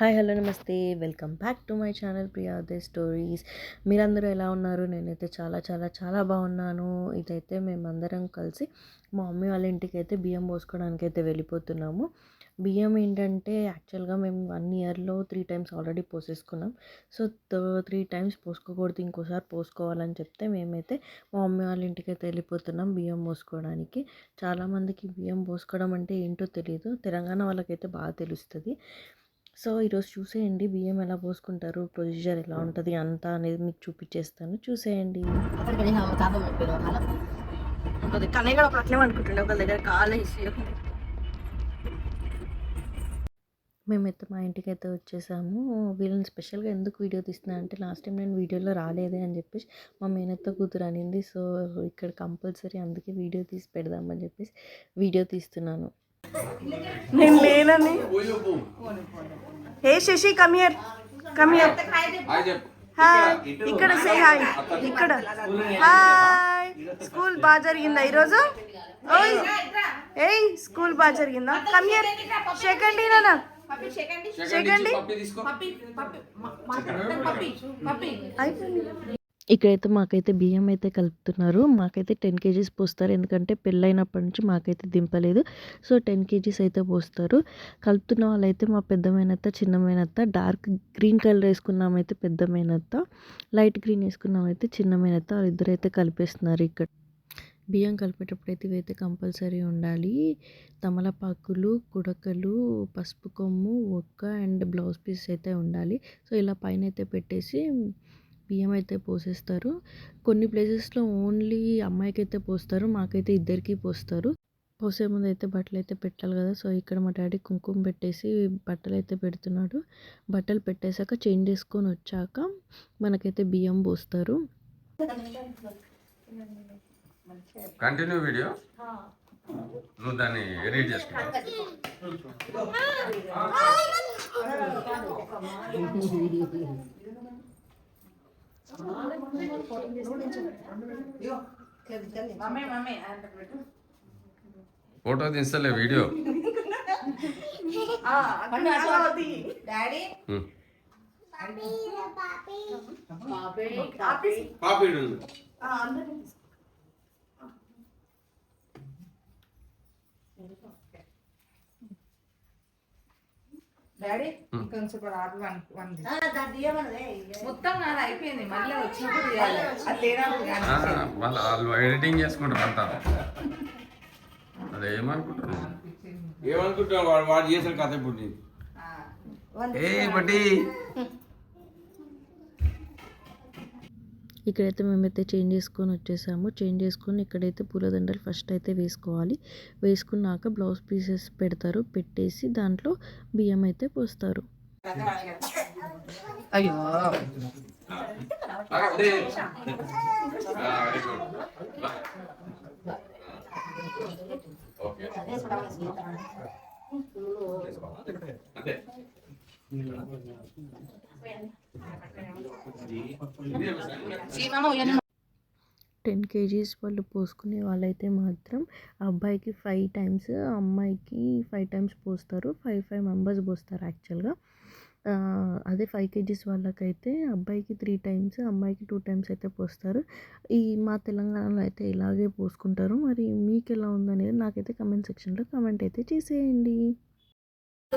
Hi hello నమస్తే. Welcome back to my channel Priya they stories. మీరందరూ ఎలా ఉన్నారు? నేనైతే చాలా చాలా చాలా బాగున్నాను. ఇదైతే మేమందరం కలిసి మా మమ్మీ వాళ్ళ ఇంటికి అయితే బియ్యం పోసుకోవడానికి అయితే వెళ్ళిపోతున్నాము. బియ్యం ఏంటంటే యాక్చువల్గా మేము వన్ ఇయర్లో త్రీ టైమ్స్ ఆల్రెడీ పోసేసుకున్నాం. సో త్రీ టైమ్స్ పోసుకోకూడదు ఇంకోసారి పోసుకోవాలని చెప్తే మేమైతే మా మమ్మీ వాళ్ళ ఇంటికి అయితే వెళ్ళిపోతున్నాం బియ్యం పోసుకోవడానికి. చాలామందికి బియ్యం పోసుకోవడం అంటే ఏంటో తెలియదు తెలంగాణ వాళ్ళకైతే బాగా తెలుస్తుంది. సో ఈరోజు చూసేయండి. బియ్యం ఎలా పోసుకుంటారు? ప్రొసీజర్ ఎలా ఉంటుంది? అంతా అనేది మీకు చూపించేస్తాను చూసేయండి. కన్నయ్య కూడా అప్పుడు అట్లే అనుకుంటుండే ఒక దగ్గర మేమైతే మా ఇంటికి అయితే వచ్చేసాము. వీళ్ళని స్పెషల్గా ఎందుకు వీడియో తీస్తున్నా అంటే లాస్ట్ టైం నేను వీడియోలో రాలేదే అని చెప్పేసి మా మేనత్త కూతురు అనింది. సో ఇక్కడ కంపల్సరీ అందుకే వీడియో తీసి పెడదామని చెప్పేసి వీడియో తీస్తున్నాను. నేను లేనని hey Sasi come here come here hi ఇక్కడ సే హాయ్ ఇక్కడ హాయ్ స్కూల్ బాగా జరిగిందా ఈరోజు ఓయ్ ఏయ్ స్కూల్ బాగా జరిగిందా కమియర్ సెకండ్ నాన్న సెకండ్ అయిపోయింది ఇక్కడైతే మాకైతే బియ్యం అయితే కలుపుతున్నారు. మాకైతే టెన్ కేజీస్ పోస్తారు. ఎందుకంటే పెళ్ళైనప్పటి నుంచి మాకైతే దింపలేదు. సో టెన్ కేజీస్ అయితే పోస్తారు. కలుపుతున్న వాళ్ళైతే మా పెద్ద చిన్నమైనత్త. డార్క్ గ్రీన్ కలర్ వేసుకున్నామైతే పెద్దమైనత్త. లైట్ గ్రీన్ వేసుకున్నామైతే చిన్నమైనత్త. వాళ్ళు వాళ్ళిద్దరు అయితే కలిపేస్తున్నారు ఇక్కడ. బియ్యం కలిపేటప్పుడు అయితే ఇవైతే కంపల్సరీ ఉండాలి. తమలపాకులు కుడకలు పసుపు కొమ్ము ఒక్క అండ్ బ్లౌజ్ పీస్ అయితే ఉండాలి. సో ఇలా పైన అయితే పెట్టేసి బియ్యం అయితే పోసేస్తారు. కొన్ని ప్లేసెస్లో ఓన్లీ అమ్మాయికి అయితే పోస్తారు. మాకైతే ఇద్దరికి పోస్తారు. పోసే ముందు అయితే బట్టలు అయితే పెట్టాలి కదా. సో ఇక్కడ మా డాడీ కుంకుమ పెట్టేసి బట్టలు అయితే పెడుతున్నాడు. బట్టలు పెట్టేశాక చేంజ్ చేసుకొని వచ్చాక మనకైతే బియ్యం పోస్తారు. కంటిన్యూ వీడియో నువ్వు దాన్ని ఎడిట్ చేసుకుంటావు ఫోటో తీస్తలే వీడియో. డాడీ? ఉమ్. పాపి పాపిడు. డాడీ కొంచెం ఆపి వన్ వన్ మొత్తం నాది అయిపోయింది మళ్ళీ వచ్చినప్పుడు చేయాలి అది వాళ్ళు వాళ్ళు ఎడిటింగ్ చేసుకుంటారు అంతా. అదే ఏమనుకుంటున్నావు ఏమనుకుంటున్నావు వాడు వాడు చేసిన కథ ఇప్పుడు ఏ బట్టి. ఇక్కడైతే మేమైతే చేంజ్ చేసుకొని వచ్చేసాము. చేంజ్ చేసుకొని ఇక్కడైతే పూలదండలు ఫస్ట్ అయితే వేసుకోవాలి. వేసుకున్నాక బ్లౌజ్ పీసెస్ పెడతారు. పెట్టేసి దాంట్లో బియ్యం అయితే పోస్తారు. అయ్యో. టెన్ కేజీస్ వాళ్ళు పోసుకునే వాళ్ళైతే మాత్రం అబ్బాయికి ఫైవ్ టైమ్స్ అమ్మాయికి ఫైవ్ టైమ్స్ పోస్తారు. ఫైవ్ ఫైవ్ మెంబర్స్ పోస్తారు యాక్చువల్గా అదే ఫైవ్ కేజీస్ వాళ్ళకైతే అబ్బాయికి త్రీ టైమ్స్ అమ్మాయికి టూ టైమ్స్ అయితే పోస్తారు. ఈ మా తెలంగాణలో అయితే ఇలాగే పోసుకుంటారు. మరి మీకు ఎలా ఉందనేది నాకైతే కమెంట్ సెక్షన్లో కమెంట్ అయితే చేసేయండి.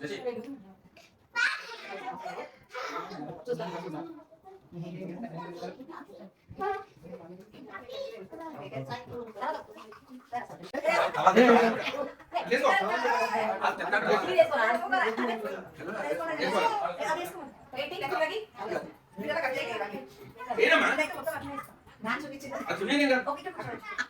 అరే పండు పాట పాడరా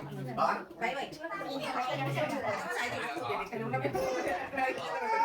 ఎన్ని రౌండ్లు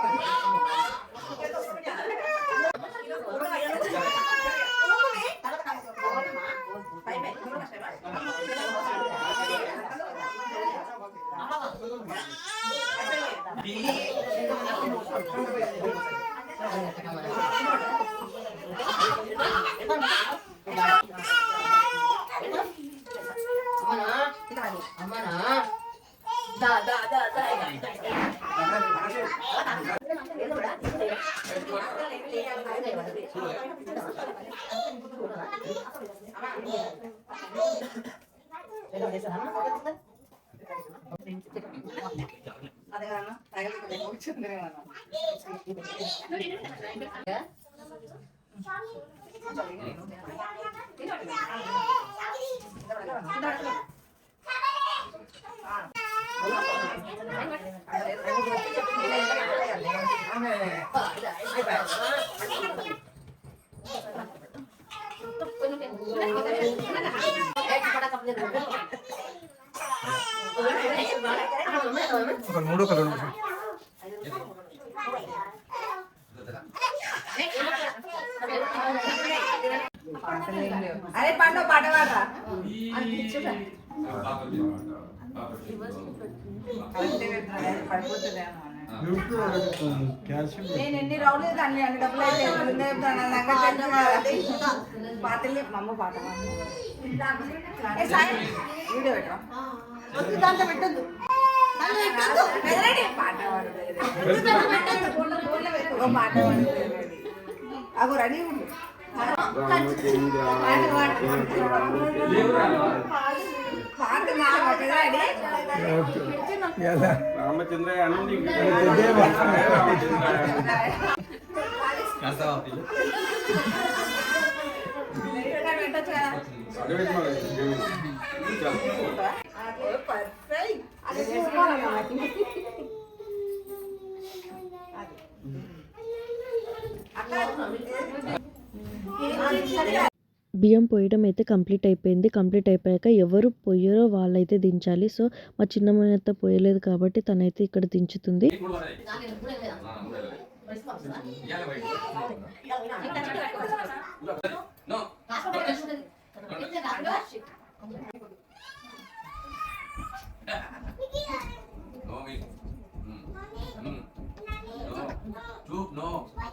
చేస్తే అన్ని అన్ని డబ్బులు అయితే ముందే చెప్తాను. నా దగ్గర తెలుసు కదా. పాటలు చెప్పు, మా అమ్మ పాట పాడు. వీడియో వద్దు, దాంట్లో పెట్టొద్దు అగో రెడీ ఉండు. రామచంద్ర అనండి బియ్యం పోయడం అయితే కంప్లీట్ అయిపోయింది. కంప్లీట్ అయిపోయాక ఎవరు పోయారో వాళ్ళైతే దించాలి. సో మా చిన్నమ్మ పోయలేదు కాబట్టి తనైతే ఇక్కడ దించుతుంది.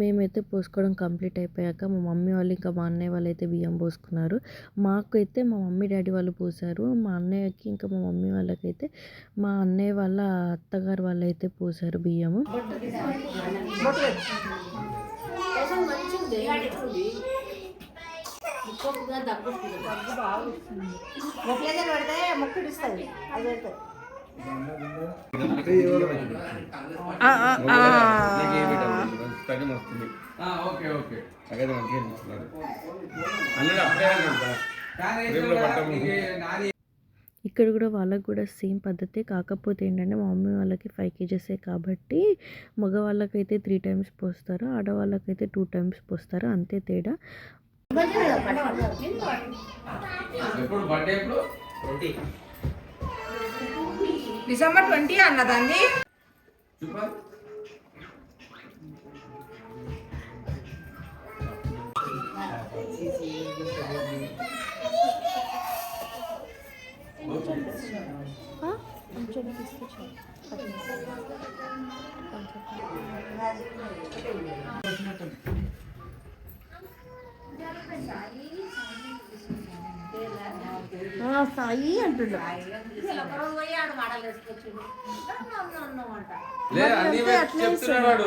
మేమైతే పోసుకోవడం కంప్లీట్ అయిపోయాక మా మమ్మీ వాళ్ళు ఇంకా మా అన్నయ్య వాళ్ళు అయితే బియ్యం పోసుకున్నారు. మాకు అయితే మా మమ్మీ డాడీ వాళ్ళు పోసారు. మా అన్నయ్యకి ఇంకా మా మమ్మీ వాళ్ళకైతే మా అన్నయ్య వాళ్ళ అత్తగారు వాళ్ళు అయితే పోసారు బియ్యము. పెడితే అది పెడతాయి ఓకే ఓకే. అదే మంచిగా అనిపిస్తున్నారు అన్నది అప్పుడే అన్నాడు. ఇక్కడ కూడా వాళ్ళకి కూడా సేమ్ పద్ధతే. కాకపోతే ఏంటంటే మా మమ్మీ వాళ్ళకి ఫైవ్ కేజెసే కాబట్టి మగవాళ్ళకైతే త్రీ టైమ్స్ పోస్తారు ఆడవాళ్ళకైతే టూ టైమ్స్ పోస్తారు అంతే తేడా. డిసెంబర్ ట్వంటీ అన్నదండి సాయి అంటుండు. లే అన్ని చెప్తున్నాడు.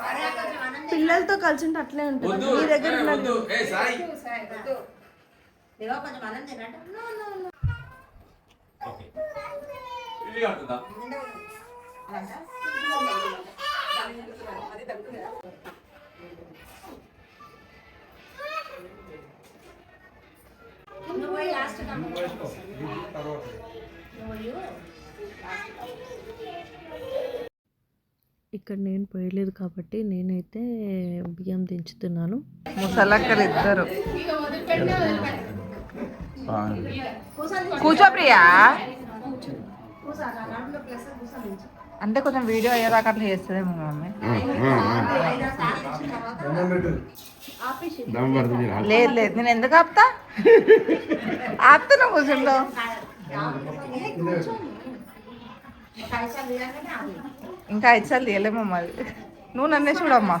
వాడు ఇప్పుడు పిల్లలతో కలిసి ఉంటే అట్లే ఉంటుంది. మీ దగ్గర ఇక్కడ నేను పోయలేదు కాబట్టి నేనైతే బియ్యం దించుతున్నాను. ముసలక్కలు ఇద్దరు కూర్చో ప్రియా. అంటే కొంచెం వీడియో అయ్యేదాకా అట్లా చేస్తుందేమో మమ్మీ. లేదు లేదు. నేను ఎందుకు ఆపుతా? ఆపుతున్నా కూర్చుంటో ఇంకా ఐదు సార్లు తీయలేమో మరి నువ్వు నన్నే చూడమ్మా.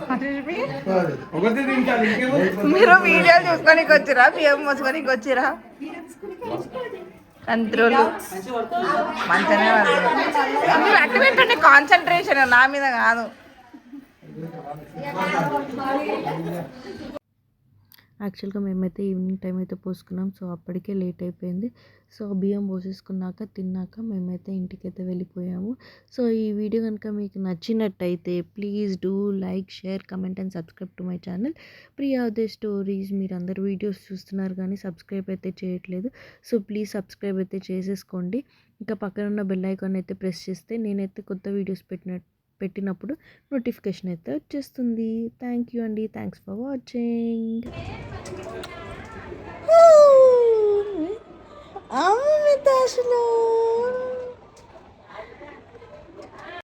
మీరు వీడియోలు చూసుకోనికి వచ్చిరా బియ్యం మోసుకోనికి వచ్చిరా మంచిగానే. మీరు అట్టు పెట్టండి కాన్సన్ట్రేషన్ నా మీద కాదు. యాక్చువల్గా మేమైతే ఈవినింగ్ టైం అయితే పోసుకున్నాం. సో అప్పటికే లేట్ అయిపోయింది. సో బియ్యం పోసేసుకున్నాక తిన్నాక మేమైతే ఇంటికైతే వెళ్ళిపోయాము. సో ఈ వీడియో కనుక మీకు నచ్చినట్టయితే please do like share comment and subscribe to my channel. Priya Uday stories మీరు అందరు వీడియోస్ చూస్తున్నారు కానీ సబ్స్క్రైబ్ అయితే చేయట్లేదు. సో ప్లీజ్ సబ్స్క్రైబ్ అయితే చేసేసుకోండి. ఇంకా పక్కన ఉన్న బెల్ ఐకాన్ అయితే ప్రెస్ చేస్తే నేనైతే కొత్త వీడియోస్ పెట్టిన పెట్టినప్పుడు నోటిఫికేషన్ అయితే వచ్చేస్తుంది. థ్యాంక్ యూ అండి. Thanks for watching. అమ్మ మీ దశలో